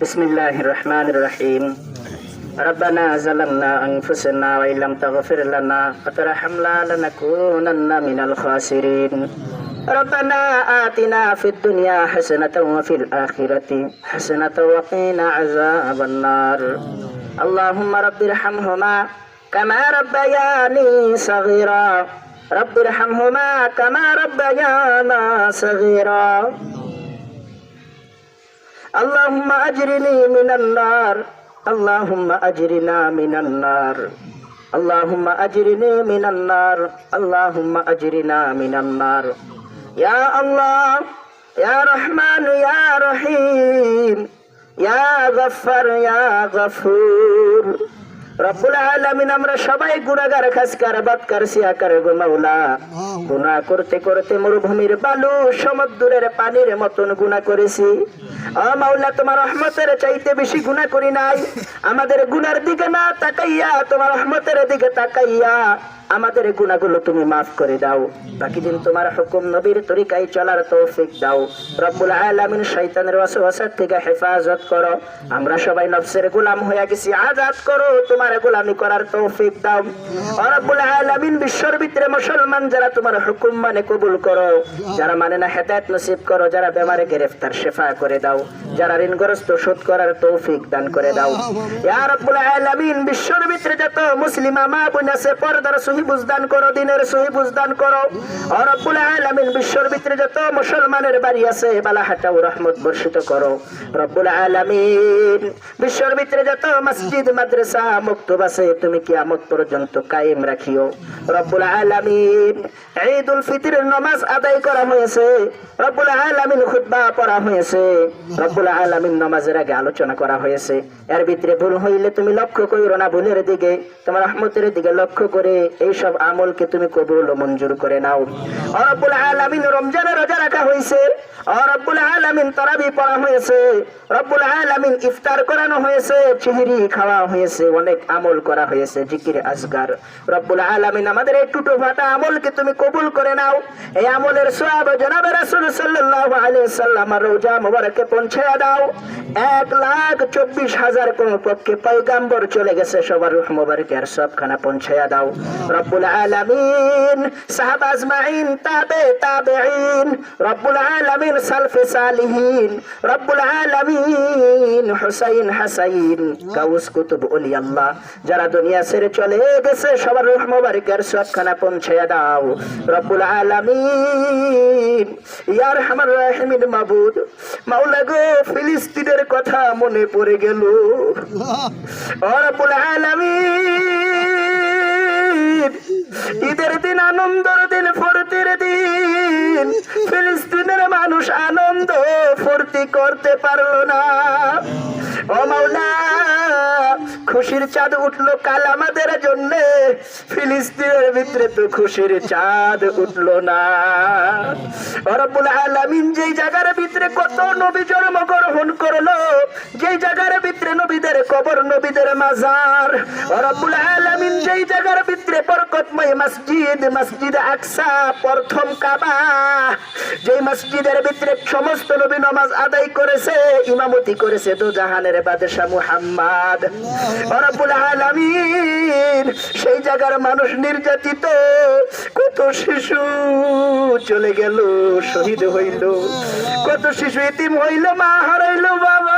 بسم الله الرحمن الرحيم ربنا ظلمنا أنفسنا وإن لم تغفر لنا وترحمنا لنكونن من الخاسرين ربنا آتنا في الدنيا حسنة وفي الآخرة حسنة وقنا عذاب النار اللهم رب ارحمهما كما ربياني صغيرا رب ارحمهما كما ربيانا صغيرا اللهم أجرني من النار اللهم أجرنا من النار اللهم أجرني من النار اللهم أجرنا من النار يا الله يا رحمن يا رحيم يا غفر يا غفور রব্বুল আলামিন আমরা সবাই গুনাহগার খাসকার বাদকার সিয়াকার গো মাওলা। গুনাহ করতে করতে মরুভূমির বালু সমুদ্রের পানির মতন গুনাহ করেছি। ও মাওলা তোমার রহমতের চাইতে বেশি গুনাহ করি নাই। আমাদের গুনার দিকে না তাকাইয়া তোমার রহমতের দিকে তাকাইয়া। আমাদের গুনাহগুলো তুমি মাফ করে দাও। বাকি দিন তোমার হুকুম নবীর তরিকায় চলার তৌফিক দাও। রব্বুল আলামিন শয়তানের ওয়াসওয়াসার থেকে হেফাজত করো। আমরা সবাই নফসের গোলাম হয়ে গেছি, আজাদ করো, তোমার গোলামি করার তৌফিক দাও। রব্বুল আলামিন, বিশ্বর ভিতরে মুসলমান যারা তোমার হুকুম মানে কবুল করো, যারা মানে না হেদায়েত নসিব করো, যারা বেমারে গ্রেফতার, শেফা করে দাও। যারা ঋণগ্রস্ত, শোধ করার তৌফিক দান করে দাও। ইয়া রব্বুল আলামিন, বিশ্বর ভিতরে যত মুসলিম মা বোন আছে, পর্দার সহি বুঝদান করো, দিনের সহি বুঝদান করো। বিশ্বর ভিতরে যত মুসলমানের বাড়ি আছে বালাহাটা ও রহমত বর্ষিত করো। রব্বুল আলামিন বিশ্বর ভিতরে যত মসজিদ, মাদ্রাসা আছে, তুমি কিয়ামত পর্যন্ত কায়েম রাখিও। রব্বুল আলামিন ঈদুল ফিতরের নামাজ আদায় করা হয়েছে। রব্বুল আলামিন খুতবা পড়া হয়েছে। রব্বুল আলামিন নামাজের আগে আলোচনা করা হয়েছে। এর ভিতরে ভুল হইলে তুমি লক্ষ্য কইরো না, ভুলের দিকে, তোমার রহমতের দিকে লক্ষ্য করে এই সব আমলকে তুমি কবুল ও মঞ্জুর করে নাও। ও রব্বুল আলামিন রমজানের রোজা রাখা হয়েছে। ও রব্বুল আলামিন তারাবি পড়া হয়েছে। রব্বুল আলামিন ইফতার করানো হয়েছে। চিহিরি খাওয়া হয়েছে। অনেক আমল করা হয়েছে। জিকির আসগার রব্বুল আলামিন আমাদের এই টুটো ফাটা আমলকে তুমি কবুল করে নাও। এই আমলের সওয়াব জনাবে রাসূল রোজা মোবারকে দাও। এক লাখ চব্বিশ হাজার কোন পক্ষে পয়গাম্বর চলে গেছে। সবার মোবারকে আর সবখানা পৌঁছে দাও। রব্বুল আলামিন সাহাবা আজমাইন তাবে তাবেঈন রব্বুল আলামিন সালফে সালিহিন রব্বুল আলামিন হুসাইন হাসাইন গাউস কুতুব ওলি আল্লাহ। যারা দুনিয়া ছেড়ে চলে গেছে সবার রুহ মোবারকের সবখানা পৌঁছে দাও। রব্বুল আলামিন ইয়ার হামার রাহিমিন মাবুদ। মাওলা গো ফিলিস্তিনের কথা মনে পড়ে গেল। রব্বুল আলামিন ঈদের দিন আনন্দের দিন, ফুর্তির দিন। ফিলিস্তিনের মানুষ আনন্দ ফুর্তি করতে পারল না। ও মাওলা খুশির চাঁদ উঠল কাল আমাদের জন্য। ফিলিস্তিনের ভিতরে তো খুশির চাঁদ উঠল না। রব্বুল আলামিন যেই জায়গার ভিতরে কত নবী জন্মগ্রহণ করল, যেই জায়গার ভিতরে নবীদের কবর, নবীদের মাজার। রব্বুল আলামিন যেই জায়গার ভিতরে বরকতময় মসজিদ মসজিদ আকসা, প্রথম কাবা, যেই মসজিদের ভিতরে সমস্ত নবী নামাজ আদায় করেছে, ইমামতি করেছে দু জাহানের বাদশাহ মুহাম্মদ। রব্বুল আলামিন সেই জায়গার মানুষ নির্যাতিত, কত শিশু চলে গেল, শহীদ হইল, কত শিশু এতিম হইল, মা হারাইল, বাবা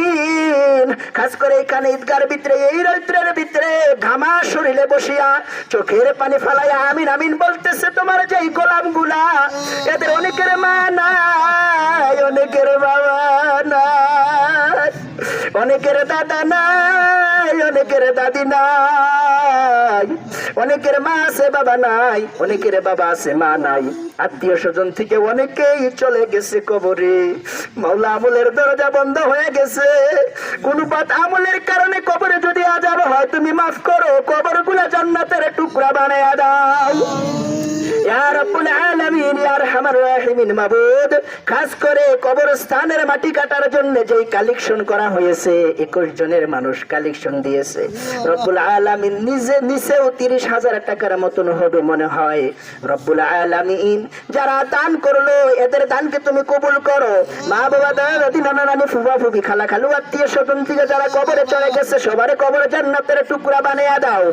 খাস করে এখানে ঈদগার ভিতরে, এই রৌদ্রের ভিতরে ঘামা শরীরে বসিয়া চোখের পানি ফালাইয়া আমিন আমিন বলতেছে, তোমার যে গোলামগুলা এদের অনেকের মা নাই, অনেকের বাবা নাই। অনেকের দাদা নাই, অনেকের দাদি নাই। অনেকের মা আছে, বাবা নাই, অনেকের বাবা আছে, মা নাই। আত্মীয় স্বজন থেকে অনেকেই চলে গেছে কবরে। মাওলা আমলের দরজা বন্ধ হয়ে গেছে। কোন আমলের কারণে কবরে যদি আজাব হয়, তুমি মাফ করো কবরগুলো জান্নাতের টুকরা বানায়া দাও। খাস করে কবরস্থানের মাটি কাটার জন্য কালেকশন করা হয়েছে 21 জনের মানুষ কালেকশন দিয়েছে। রব্বুল আলামিন নিজে নিচেও 30 হাজার টাকার মতন হবে মনে হয়। রব্বুল আলামিন, যারা দান করল, এদের দানকে তুমি কবুল করো। মা বাবা দাদা দাদি নানা নানি ফুফা ফুফি খালা খালু আত্মীয় স্বজন থেকে যারা কবরে চলে গেছে, সবারে কবরে জান্নাতের টুকরা বানিয়ে দাও।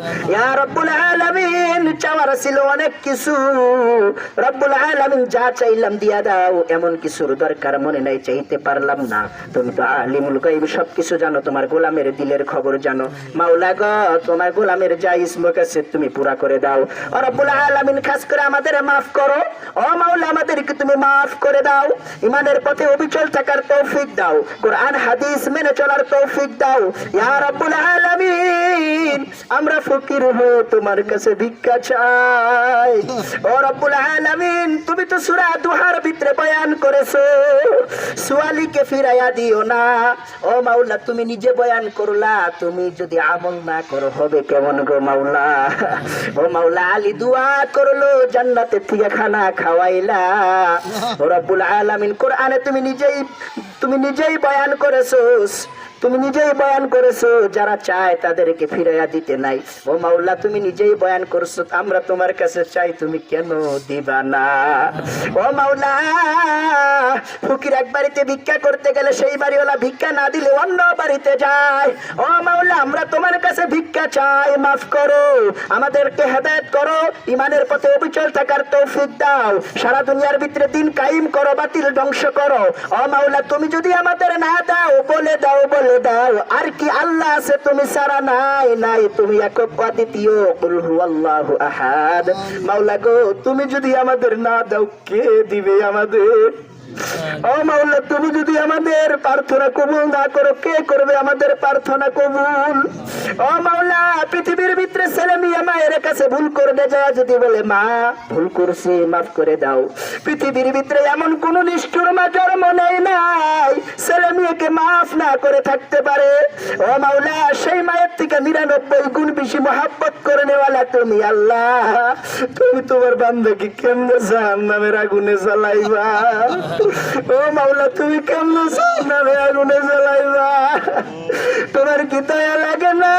রব্বুল আলামিন, চাওয়ার ছিল অনেক কিছু। রব্বুল আলামিন যা চাইলাম দিয়া দাও, এমন কিছুর দরকার মনে নাই, চাইতে পারলাম না। তুমি তো আলিমুল গাইব সবকিছু জানো, তোমার গোলামের দিলের খবর জানো। মাওলা গো, তোমার গোলামের যা ইসমক আছে, তুমি পুরা করে দাও। রব্বুল আলামিন, খাস করে আমাদের মাফ করো। ও মাওলা, আমাদেরকে তুমি মাফ করে দাও। ইমানের পথে অবিচল থাকার তৌফিক দাও। কোরআন, হাদিস মেনে চলার তৌফিক দাও। ইয়া রব্বুল আলামিন, আমরা ফকির হয়ে তোমার কাছে ভিক্ষা চাই। ও রব্বুল আলামিন, তুমি তো সূরা দুহার ভিতরে বয়ান করেছ। সুয়ালিকে ফিরাইয়া দিও না। ও মাওলা, তুমি নিজে বয়ান করলা, তুমি যদি আমল না করো, হবে কেমন গো মাওলা? ও মাওলা, আলী দুয়া করল জান্নাতের থেকে খানা খাওয়াইলা। ও রব্বুল আলামিন, কোরআনে তুমি নিজেই তুমি নিজেই বয়ান করেছ। তুমি নিজেই বয়ান করেছ, যারা চায় তাদেরকে ফিরাইয়া দিতে নাই। ও মাওলা, তুমি নিজেই বয়ান করছ, আমরা তোমার কাছে চাই, তুমি কেন দিবা না? ও মাওলা, ফকির এক বাড়িতে ভিক্ষা করতে গেলে সেই বাড়িওয়ালা ভিক্ষা না দিলে অন্য বাড়িতে যায়। ও মাওলা, আমরা তোমার কাছে ভিক্ষা চাই, মাফ করো, আমাদেরকে হেদায়েত করো, ইমানের পথে অবিচল থাকার তৌফিক দাও, সারা দুনিয়ার ভিতরে দিন কায়েম করো, বাতিল ধ্বংস করো। ও মাওলা, তুমি যদি আমাদের না দাও, বলে দাও, বলে দাও, আর কি আল্লাহ আছে তুমি সারা নাই নাই তুমি একক অদ্বিতীয়। কুল হুয়াল্লাহু আহাদ। মাওলা গো, তুমি যদি আমাদের না দাও, কে দিবে আমাদের? মাওলা তুমি যদি আমাদের প্রার্থনা কবুল না করো, কে করবে আমাদের প্রার্থনা কবুল? ও মাওলা পৃথিবীর ভিতরে ছেলে মেয়ে মায়ের কাছে ভুল করবে যায় যদি বলে, মা, ভুল করছি, মাফ করে দাও। পৃথিবীর ভিতরে এমন কোন নিষ্ঠুর মা জন্ম নেই নাই ছেলে মেয়েকে মাফ না করে থাকতে পারে। ও মাওলা সেই মায়ের থেকে নিরানব্বই গুণ বেশি মহাব্বত করে নেওয়ালা তুমি, আল্লাহ। তুমি তোমার বান্ধবী কেমনে জাহান নামের আগুনে জ্বালাইবা? ও মাওলা তুমি কেমনে নামের আগুনে জ্বলাইবা? তোমার কি দয়া লাগে না?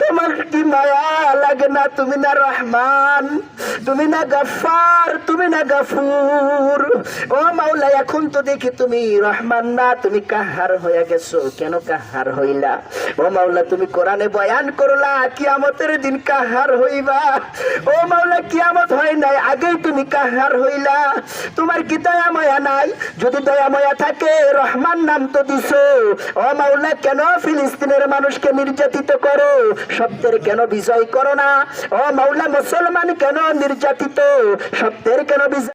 তোমার কি মায়া লাগে না? তুমি না রহমান, তুমি না গফার, তুমি না গফুর। ও মাওলা, এখন তো দেখি তুমি রহমান না, তুমি কাহার হয়ে গেছো? কেন কাহার হইলা? ও মাওলা, তুমি কোরআনে বয়ান করলা, কিয়ামতের দিন কাহার হইবা? ও মাওলা, কিয়ামত হয় নাই, আগেই তুমি কাহার হইলা। তোমার কি দয়া মায়া নাই? যদি দয়া মায়া থাকে, রহমান নাম তো দিছো। ও মাওলা, কেন ফিলিস্তিনের মানুষকে নির্যাতিত করো? সত্যের কেন বিজয় করো না? ও মাওলা মুসলমান কেন নির্যাতিত? সত্যের কেন বিজয়